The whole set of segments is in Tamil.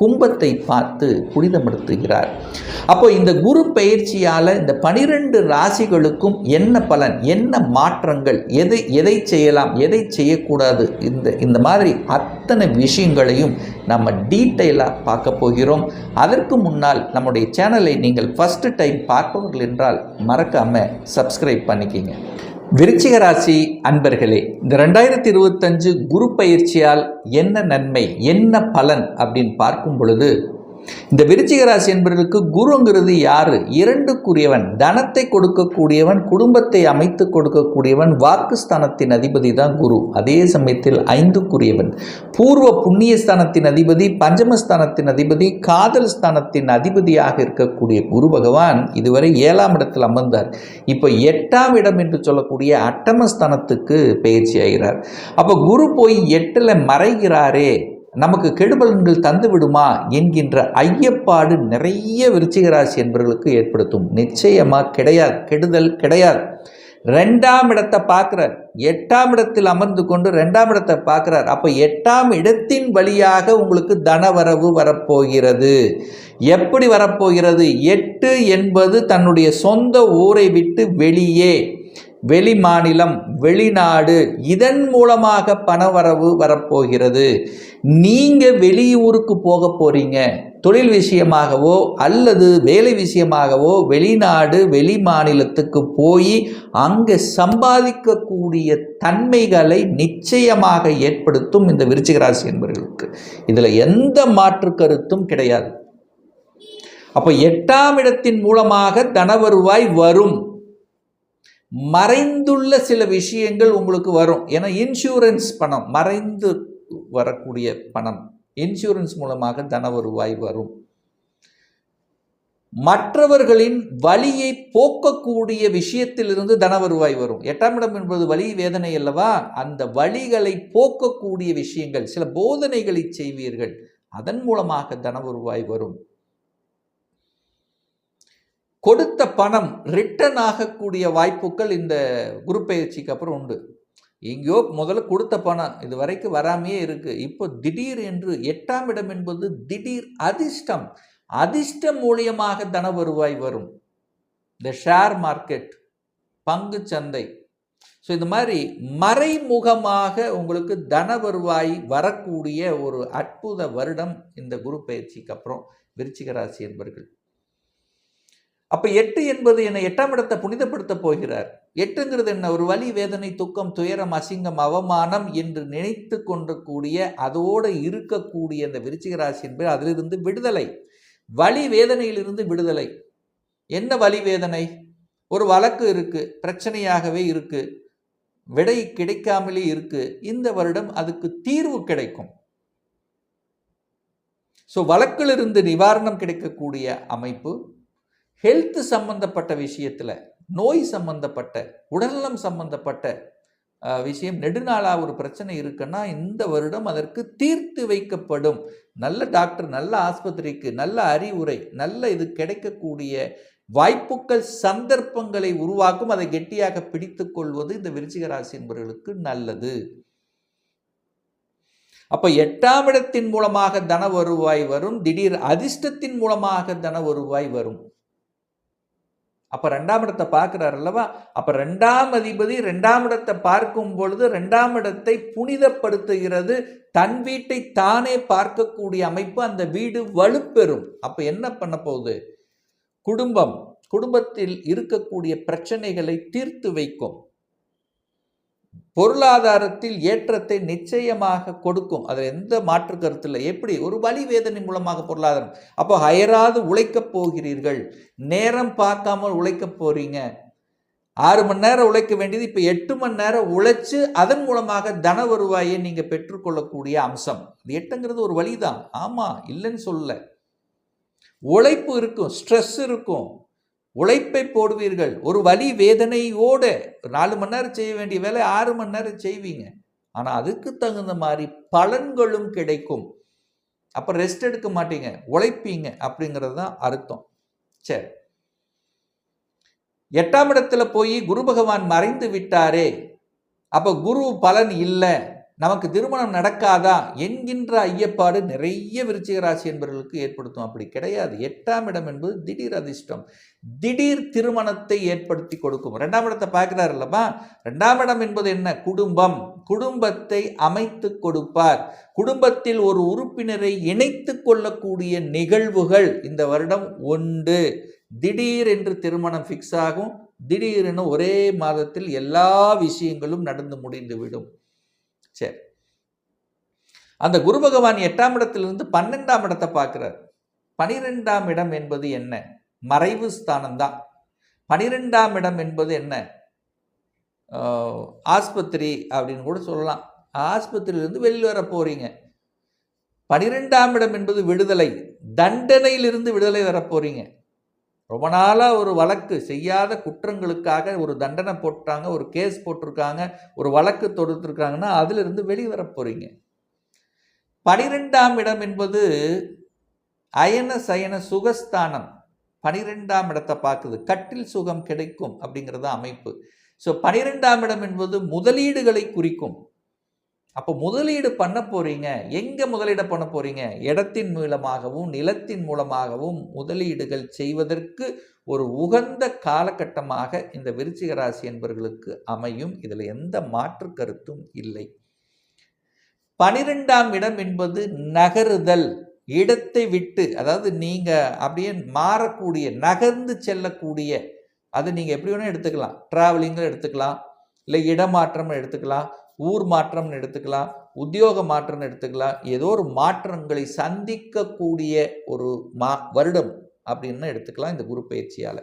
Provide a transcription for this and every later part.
கும்பத்தை பார்த்து புனிதப்படுத்துகிறார். அப்போ இந்த குரு பயிற்சியால் இந்த பனிரெண்டு ராசிகளுக்கும் என்ன பலன் என்ன மாற்றங்கள் எதை எதை செய்யலாம் எதை செய்யக்கூடாது இந்த இந்த மாதிரி அத்தனை விஷயங்களையும் நம்ம டீட்டெயிலாக பார்க்க போகிறோம். அதற்கு முன்னால் நம்முடைய சேனலை நீங்கள் ஃபஸ்ட்டு டைம் பார்ப்பவர்கள் என்றால் மறக்காமல் சப்ஸ்கிரைப் பண்ணிக்கிங்க. விருச்சிக ராசி அன்பர்களே இந்த ரெண்டாயிரத்தி இருபத்தஞ்சு குரு பயிற்சியால் என்ன நன்மை என்ன பலன் அப்படின்னு பார்க்கும் பொழுது இந்த விருச்சிக ராசி என்பவர்களுக்கு குருங்கிறது யாரு? இரண்டுக்குரியவன். தனத்தை கொடுக்கக்கூடியவன் குடும்பத்தை அமைத்து கொடுக்கக்கூடியவன் வாக்குஸ்தானத்தின் அதிபதி தான் குரு. அதே சமயத்தில் ஐந்துக்குரியவன். பூர்வ புண்ணியஸ்தானத்தின் அதிபதி பஞ்சமஸ்தானத்தின் அதிபதி காதல் ஸ்தானத்தின் அதிபதியாக இருக்கக்கூடிய குரு பகவான் இதுவரை ஏழாம் இடத்தில் அமர்ந்தார். இப்போ எட்டாம் இடம் என்று சொல்லக்கூடிய அட்டமஸ்தானத்துக்கு பயிற்சி ஆகிறார் அப்போ குரு போய் எட்டில் மறைகிறாரே. நமக்கு கெடுபலன்கள் தந்து விடுமா என்கின்ற ஐயப்பாடு நிறைய விருச்சிகராசி என்பவர்களுக்கு ஏற்படுத்தும். நிச்சயமாக கிடையாது. கெடுதல் கிடையாது. ரெண்டாம் இடத்தை பார்க்குறார். எட்டாம் இடத்தில் அமர்ந்து கொண்டு ரெண்டாம் இடத்தை பார்க்குறார். அப்போ எட்டாம் இடத்தின் வழியாக உங்களுக்கு தனவரவு வரப்போகிறது. எப்படி வரப்போகிறது? எட்டு என்பது தன்னுடைய சொந்த ஊரை விட்டு வெளியே. வெளி மாநிலம் வெளிநாடு இதன் மூலமாக பணவரவு வரப்போகிறது. நீங்கள் வெளியூருக்கு போக போகிறீங்க தொழில் விஷயமாகவோ அல்லது வேலை விஷயமாகவோ வெளிநாடு வெளி மாநிலத்துக்கு போய் அங்கே சம்பாதிக்கக்கூடிய தன்மைகளை நிச்சயமாக ஏற்படுத்தும் இந்த விருச்சிகராசி என்பவர்களுக்கு இதில் எந்த மாற்று கருத்தும் கிடையாது. அப்போ எட்டாம் இடத்தின் மூலமாக தனவருவாய் வரும். மறைந்துள்ள சில விஷயங்கள் உங்களுக்கு வரும். ஏன்னா இன்சூரன்ஸ் பணம் மறைந்து வரக்கூடிய பணம் இன்சூரன்ஸ் மூலமாக தன வருவாய் வரும். மற்றவர்களின் வழியை போக்கக்கூடிய விஷயத்திலிருந்து தன வருவாய் வரும். எட்டாம் இடம் என்பது வழி வேதனை அல்லவா? அந்த வழிகளை போக்கக்கூடிய விஷயங்கள் சில போதனைகளை செய்வீர்கள். அதன் மூலமாக தன வருவாய் வரும். கொடுத்த பணம் ரிட்டர்ன் ஆகக்கூடிய வாய்ப்புகள் இந்த குரு பயிற்சிக்கு அப்புறம் உண்டு. எங்கேயோ முதல்ல கொடுத்த பணம் இது வரைக்கும் வராமையே இருக்குது இப்போ திடீர் என்று எட்டாம் இடம் என்பது திடீர் அதிர்ஷ்டம். அதிர்ஷ்டம் மூலியமாக தன வருவாய் வரும். இந்த ஷேர் மார்க்கெட் பங்கு சந்தை. ஸோ இந்த மாதிரி மறைமுகமாக உங்களுக்கு தன வருவாய் வரக்கூடிய ஒரு அற்புத வருடம் இந்த குரு பயிற்சிக்கு அப்புறம் விருச்சிக ராசி என்பர்கள். அப்ப எட்டு என்பது என்னை எட்டாம் இடத்தை புனிதப்படுத்த போகிறார். எட்டுங்கிறது என்ன? ஒரு வலி வேதனை துக்கம் துயரம் அசிங்கம் அவமானம் என்று நினைத்து கொண்டக்கூடிய அதோடு இருக்கக்கூடிய அந்த விருச்சிக ராசி என்பது அதிலிருந்து விடுதலை. வலி வேதனையிலிருந்து விடுதலை. என்ன வலி வேதனை? ஒரு வழக்கு இருக்கு பிரச்சனையாகவே இருக்கு விடை கிடைக்காமலே இருக்கு இந்த வருடம் அதுக்கு தீர்வு கிடைக்கும். ஸோ வழக்கிலிருந்து நிவாரணம் கிடைக்கக்கூடிய அமைப்பு ஹெல்த் சம்பந்தப்பட்ட விஷயத்தில் நோய் சம்பந்தப்பட்ட உடல்நலம் சம்பந்தப்பட்ட விஷயம் நெடுநாளாக ஒரு பிரச்சனை இருக்குன்னா இந்த வருடம் அதற்கு தீர்த்து வைக்கப்படும். நல்ல டாக்டர் நல்ல ஆஸ்பத்திரிக்கு நல்ல அறிவுரை நல்ல இது கிடைக்கக்கூடிய வாய்ப்புகள் சந்தர்ப்பங்களை உருவாக்கும். அதை கெட்டியாக பிடித்து கொள்வது இந்த விருச்சிக ராசி என்பவர்களுக்கு நல்லது. அப்ப எட்டாம் இடத்தின் மூலமாக தன வருவாய் வரும். திடீர் அதிர்ஷ்டத்தின் மூலமாக தன வருவாய் வரும். அப்போ ரெண்டாம் இடத்தை பார்க்குறாரு அல்லவா? அப்போ ரெண்டாம் அதிபதி ரெண்டாம் இடத்தை பார்க்கும் பொழுது ரெண்டாம் இடத்தை புனிதப்படுத்துகிறது. தன் வீட்டை தானே பார்க்கக்கூடிய அமைப்பு அந்த வீடு வலுப்பெறும். அப்போ என்ன பண்ண போகுது? குடும்பம் குடும்பத்தில் இருக்கக்கூடிய பிரச்சனைகளை தீர்த்து வைக்கும். பொருளாதாரத்தில் ஏற்றத்தை நிச்சயமாக கொடுக்கும். அதில் எந்த மாற்று கருத்து இல்லை. எப்படி? ஒரு வழி வேதனை மூலமாக பொருளாதாரம். அப்போ அயராது உழைக்கப் போகிறீர்கள். நேரம் பார்க்காமல் உழைக்கப் போகிறீங்க ஆறு மணி நேரம் உழைக்க வேண்டியது இப்போ எட்டு மணி நேரம் உழைச்சு அதன் மூலமாக தன வருவாயை நீங்கள் பெற்றுக்கொள்ளக்கூடிய அம்சம். அது எட்டுங்கிறது ஒரு வழிதான். ஆமாம் இல்லைன்னு சொல்லலை. உழைப்பு இருக்கும் ஸ்ட்ரெஸ் இருக்கும். உழைப்பை போடுவீர்கள். ஒரு வலி வேதனையோட நாலு மணி நேரம் செய்ய வேண்டிய வேலை ஆறு மணி நேரம் செய்வீங்க. ஆனால் அதுக்கு தகுந்த மாதிரி பலன்களும் கிடைக்கும். அப்போ ரெஸ்ட் எடுக்க மாட்டீங்க. உழைப்பீங்க அப்படிங்கிறது தான் அர்த்தம். சரி. எட்டாம் இடத்துல போய் குரு பகவான் மறைந்து விட்டாரே. அப்போ குரு பலன் இல்லை. நமக்கு திருமணம் நடக்காதா என்கின்ற ஐயப்பாடு நிறைய விருச்சிக ராசி என்பவர்களுக்கு ஏற்படுத்தும். அப்படி கிடையாது. எட்டாம் இடம் என்பது திடீர் அதிர்ஷ்டம். திடீர் திருமணத்தை ஏற்படுத்தி கொடுக்கும். ரெண்டாம் இடத்தை பார்க்கிறார் இல்லப்பா ரெண்டாம் இடம் என்பது என்ன? குடும்பம். குடும்பத்தை அமைத்து கொடுப்பார். குடும்பத்தில் ஒரு உறுப்பினரை இணைத்து கொள்ளக்கூடிய நிகழ்வுகள் இந்த வருடம் உண்டு. திடீர் என்று திருமணம் ஃபிக்ஸ் ஆகும். திடீரென ஒரே மாதத்தில் எல்லா விஷயங்களும் நடந்து முடிந்துவிடும் சரி. அந்த குரு பகவான் எட்டாம் இடத்திலிருந்து பன்னெண்டாம் இடத்தை பார்க்குறார். பனிரெண்டாம் இடம் என்பது என்ன? மறைவு ஸ்தானம் தான் பனிரெண்டாம் இடம் என்பது என்ன? ஆஸ்பத்திரி அப்படின்னு கூட சொல்லலாம். ஆஸ்பத்திரியிலிருந்து வெளியில் வர போகிறீங்க பனிரெண்டாம் இடம் என்பது விடுதலை. தண்டனையிலிருந்து விடுதலை வர போகிறீங்க ரொம்ப நாளாக ஒரு வழக்கு செய்யாத குற்றங்களுக்காக ஒரு தண்டனை போட்டாங்க ஒரு கேஸ் போட்டிருக்காங்க ஒரு வழக்கு தொடுத்துருக்காங்கன்னா அதிலிருந்து வெளிவர போகிறீங்க பனிரெண்டாம் இடம் என்பது அயன சயன சுகஸ்தானம். பனிரெண்டாம் இடத்தை பார்க்குது. கட்டில் சுகம் கிடைக்கும் அப்படிங்கிறது தான் அமைப்பு. ஸோ பனிரெண்டாம் இடம் என்பது முதலீடுகளை குறிக்கும். அப்போ முதலீடு பண்ண போறீங்க. எங்க முதலீடு பண்ண போறீங்க? இடத்தின் மூலமாகவும் நிலத்தின் மூலமாகவும் முதலீடுகள் செய்வதற்கு ஒரு உகந்த காலகட்டமாக இந்த விருச்சிக ராசி என்பவர்களுக்கு அமையும். இதில் எந்த மாற்று கருத்தும் இல்லை. பனிரெண்டாம் இடம் என்பது நகருதல். இடத்தை விட்டு அதாவது நீங்க அப்படியே மாறக்கூடிய நகர்ந்து செல்லக்கூடிய அது நீங்க எப்படி வேணா எடுத்துக்கலாம். டிராவலிங்கும் எடுத்துக்கலாம். இல்லை இடமாற்றம் எடுத்துக்கலாம் ஊர் மாற்றம்னு எடுத்துக்கலாம் உத்தியோக மாற்றம்னு எடுத்துக்கலாம் ஏதோ ஒரு மாற்றங்களை சந்திக்கக்கூடிய ஒரு மா வருடம் அப்படின்னு எடுத்துக்கலாம் இந்த குரு பயிற்சியால்.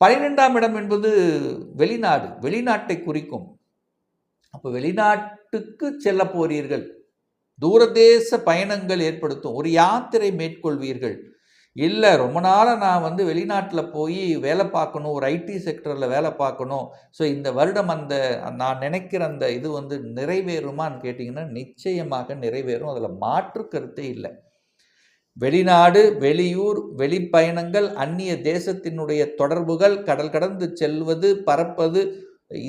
பனிரெண்டாம் இடம் என்பது வெளிநாடு வெளிநாட்டை குறிக்கும். அப்போ வெளிநாட்டுக்கு செல்ல போறீர்கள். தூரதேச பயணங்கள் ஏற்படுத்தும். ஒரு யாத்திரை மேற்கொள்வீர்கள். இல்லை ரொம்ப நாளாக நான் வந்து வெளிநாட்டில் போய் வேலை பார்க்கணும் ஒரு ஐடி செக்டரில் வேலை பார்க்கணும். ஸோ இந்த வருடம் அந்த நான் நினைக்கிற அந்த இது வந்து நிறைவேறுமான்னு கேட்டிங்கன்னா நிச்சயமாக நிறைவேறும். அதில் மாற்று கருத்தே இல்லை. வெளிநாடு வெளியூர் வெளிப்பயணங்கள் அந்நிய தேசத்தினுடைய தொடர்புகள் கடல் கடந்து செல்வது பறப்பது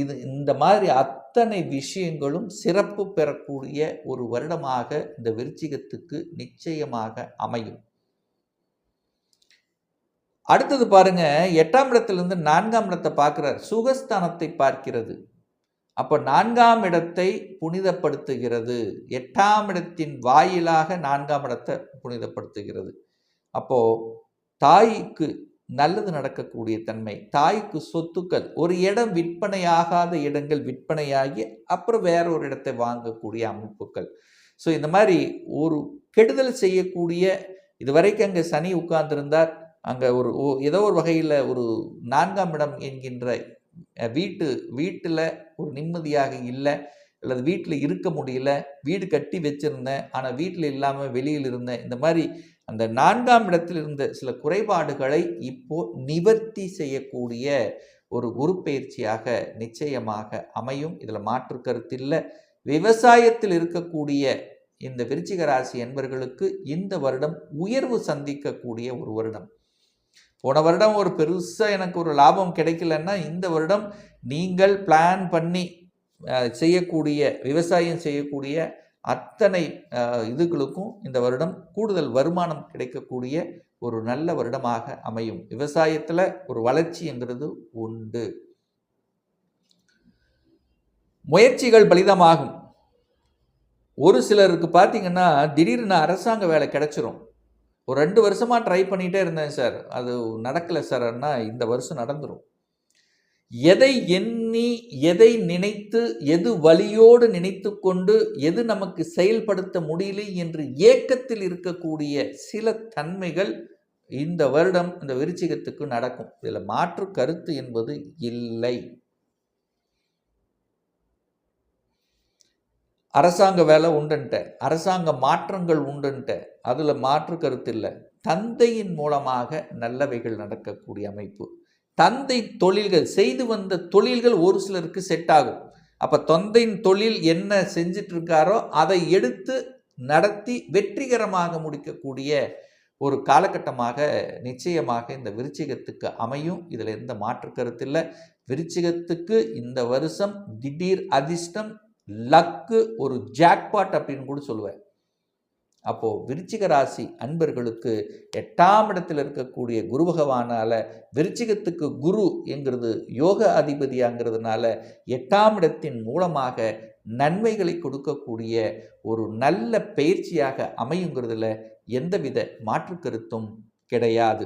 இது இந்த மாதிரி அத்தனை விஷயங்களும் சிறப்பு பெறக்கூடிய ஒரு வருடமாக இந்த விருச்சிகத்துக்கு நிச்சயமாக அமையும். அடுத்தது பாருங்க எட்டாம் இடத்திலிருந்து நான்காம் இடத்தை பார்க்குறார். சுகஸ்தானத்தை பார்க்கிறது. அப்போ நான்காம் இடத்தை புனிதப்படுத்துகிறது. எட்டாம் இடத்தின் வாயிலாக நான்காம் இடத்தை புனிதப்படுத்துகிறது. அப்போ தாய்க்கு நல்லது நடக்கக்கூடிய தன்மை தாய்க்கு சொத்துக்கள் ஒரு இடம் விற்பனையாகாத இடங்கள் விற்பனையாகி அப்புறம் வேற ஒரு இடத்தை வாங்கக்கூடிய அமைப்புகள். ஸோ இந்த மாதிரி ஒரு கெடுதல் செய்யக்கூடிய இதுவரைக்கும் அங்கே சனி உட்கார்ந்திருந்தார். அங்கே ஒரு ஓ- ஏதோ ஒரு வகையில் ஒரு நான்காம் இடம் என்கின்ற வீட்டு வீட்டில் ஒரு நிம்மதியாக இல்லை அல்லது வீட்டில் இருக்க முடியல வீடு கட்டி வச்சுருந்தேன் ஆனால் வீட்டில் இல்லாமல் வெளியில் இருந்தேன் இந்த மாதிரி அந்த நான்காம் இடத்தில் இருந்த சில குறைபாடுகளை இப்போ நிவர்த்தி செய்யக்கூடிய ஒரு குரு பயிற்சியாக நிச்சயமாக அமையும். இதில் மாற்று கருத்து இல்லை. விவசாயத்தில் இருக்கக்கூடிய இந்த விருச்சிக ராசி என்பர்களுக்கு இந்த வருடம் உயர்வு சந்திக்கக்கூடிய ஒரு வருடம். போன வருடம் ஒரு பெருசாக எனக்கு ஒரு லாபம் கிடைக்கலன்னா இந்த வருடம் நீங்கள் பிளான் பண்ணி செய்யக்கூடிய விவசாயம் செய்யக்கூடிய அத்தனை இதுகளுக்கும் இந்த வருடம் கூடுதல் வருமானம் கிடைக்கக்கூடிய ஒரு நல்ல வருடமாக அமையும். விவசாயத்தில் ஒரு வளர்ச்சிங்கிறது உண்டு. முயற்சிகள் பலிதமாகும். ஒரு சிலருக்கு பார்த்தீங்கன்னா திடீர்னு அரசாங்க வேலை கிடைச்சிரும். ஒரு ரெண்டு வருஷமாக ட்ரை பண்ணிகிட்டே இருந்தேன் சார் அது நடக்கலை சார் அண்ணா இந்த வருஷம் நடந்துடும் எதை எண்ணி எதை நினைத்து எது வழியோடு நினைத்து கொண்டு எது நமக்கு செயல்படுத்த முடியலை என்று ஏக்கத்தில் இருக்கக்கூடிய சில தன்மைகள் இந்த வருடம் இந்த விருச்சிகத்துக்கு நடக்கும். இதில் மாற்று கருத்து என்பது இல்லை. அரசாங்க வேலை உண்டுன்ட்ட அரசாங்க மாற்றங்கள் உண்டுன்ட்ட அதில் மாற்று கருத்து இல்லை. தந்தையின் மூலமாக நல்லவைகள் நடக்கக்கூடிய அமைப்பு. தந்தை தொழில்கள் செய்து வந்த தொழில்கள் ஒரு சிலருக்கு செட் ஆகும். அப்போ தொந்தையின் தொழில் என்ன செஞ்சிட்ருக்காரோ அதை எடுத்து நடத்தி வெற்றிகரமாக முடிக்கக்கூடிய ஒரு காலகட்டமாக நிச்சயமாக இந்த விருச்சிகத்துக்கு அமையும். இதில் எந்த மாற்று கருத்து இல்லை. விருச்சிகத்துக்கு இந்த வருஷம் திடீர் அதிர்ஷ்டம் லக்கு ஒரு ஜாக்பாட் அப்படின்னு கூட சொல்லுவேன். அப்போது விருச்சிக ராசி அன்பர்களுக்கு எட்டாம் இடத்தில் இருக்கக்கூடிய குரு பகவானால் விருச்சிகத்துக்கு குரு என்கிறது யோக அதிபதியாங்கிறதுனால எட்டாம் இடத்தின் மூலமாக நன்மைகளை கொடுக்கக்கூடிய ஒரு நல்ல பயிற்சியாக அமையுங்கிறதுல எந்தவித மாற்று கருத்தும் கிடையாது.